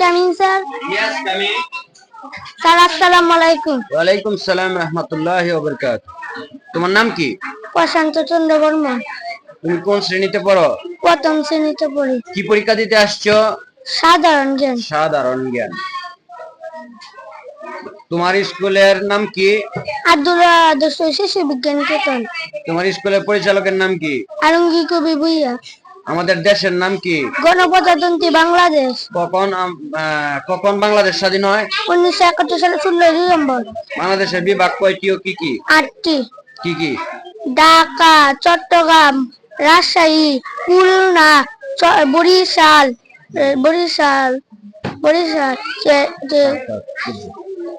Coming sir. Yes, come sir আসসালামু আলাইকুম। ওয়ালাইকুম সালাম রহমতুল্লাহ ওবরকাত তোমার নাম কি? প্রশান্ত চন্দ্র বর্মন তুমি কোন শ্রেণীতে পড়ো? প্রথম শ্রেণীতে পড়ি। কি পরীক্ষা দিতে আসছো? সাধারণ জ্ঞান। সাধারণ জ্ঞান। তোমার স্কুলের নাম কি? আব্দুল্লাহ আদর্শ শিশু বিজ্ঞান কেতন। তোমার স্কুলের পরিচালকের নাম কি? আলমগীর কবি ভুইয়া। আমাদের দেশের নাম কি? গণপ্রজাতন্ত্রী বাংলাদেশ। কখন কখন বাংলাদেশ স্বাধীন হয়? উনিশশো একাত্তর সালে ষোলোই ডিসেম্বর। বাংলাদেশের বিভাগ কয়টি ও কি কি? আটটি। কি কি? ঢাকা চট্টগ্রাম রাজশাহী খুলনা বরিশাল বরিশাল বরিশাল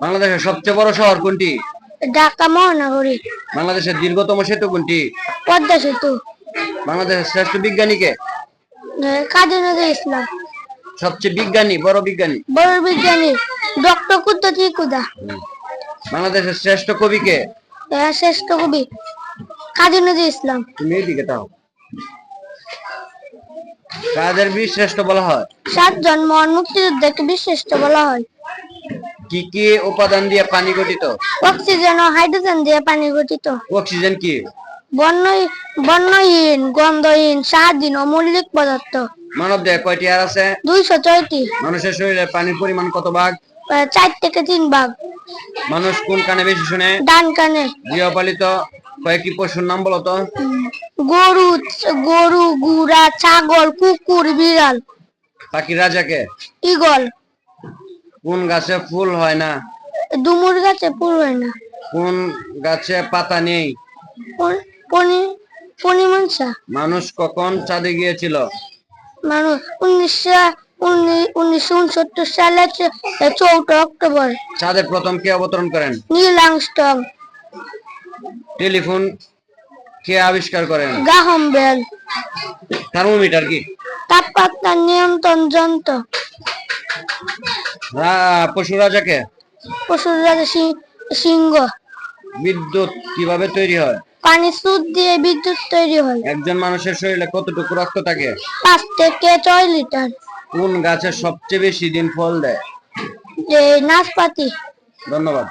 বাংলাদেশের সবচেয়ে বড় শহর কোনটি? ঢাকা মহানগরী। বাংলাদেশের দীর্ঘতম সেতু কোনটি? পদ্মা সেতু। বাংলাদেশের শ্রেষ্ঠ বিজ্ঞানীকে? এ, কাজী নজরুল ইসলাম। সবচেয়ে বিজ্ঞানী বড় বিজ্ঞানী? বড় বিজ্ঞানী ডক্টর কুদ্দতি কুদা। বাংলাদেশের শ্রেষ্ঠ কবিকে? এ, শ্রেষ্ঠ কবি কাজী নজরুল ইসলাম। তুমি এইদিকে তাও কাদের বীর শ্রেষ্ঠ বলা হয়? সাতজন মহান মুক্তিযোদ্ধাকে বিশিষ্ট বলা হয়। কি কি উপাদান দিয়ে পানি গঠিত? অক্সিজেন ও হাইড্রোজেন দিয়ে পানি গঠিত। অক্সিজেন কি? বর্ণহীন গন্ধহীন স্বাদহীন ও মৌলিক পদার্থ। মানব দেহে কয়টি আর আছে? দুইশো ছয়টি। মানুষের শরীরে পানির পরিমাণ কত ভাগ? চার থেকে তিন ভাগ। মানুষ কোন কানে বেশি শুনে? ডান কানে। গৃহপালিত কয়েকটি পশুর নাম বলো তো। গরু গরু গুড়া ছাগল কুকুর বিড়াল। পাখির রাজাকে ইগল কোন গাছে ফুল হয় না? ডুমুর গাছে ফুল হয় না। কোন গাছে পাতা নেই? মানুষ কখন চাঁদে গিয়েছিল? মানুষ উনিশশো উনি- উনিশশো উনসত্তর সালে চৌঠা অক্টোবর। চাঁদে প্রথম কে অবতরণ করেন? নীল আংস্টং টেলিফোন কে আবিষ্কার করেন? গাহম বেল থার্মোমিটার কি? তাপমাত্রা নিয়ন্ত্রণ যন্ত্র। পশু রাজাকে পশুর রাজা সিংহ। বিদ্যুৎ কীভাবে তৈরি হয়? পানি সুদ দিয়ে বিদ্যুৎ তৈরি হয়। একজন মানুষের শরীরে কতটুকু রক্ত থাকে? পাঁচ থেকে ছয় লিটার। কোন গাছে সবচেয়ে বেশি দিন ফল দেয়? যে নাশপাতি। ধন্যবাদ।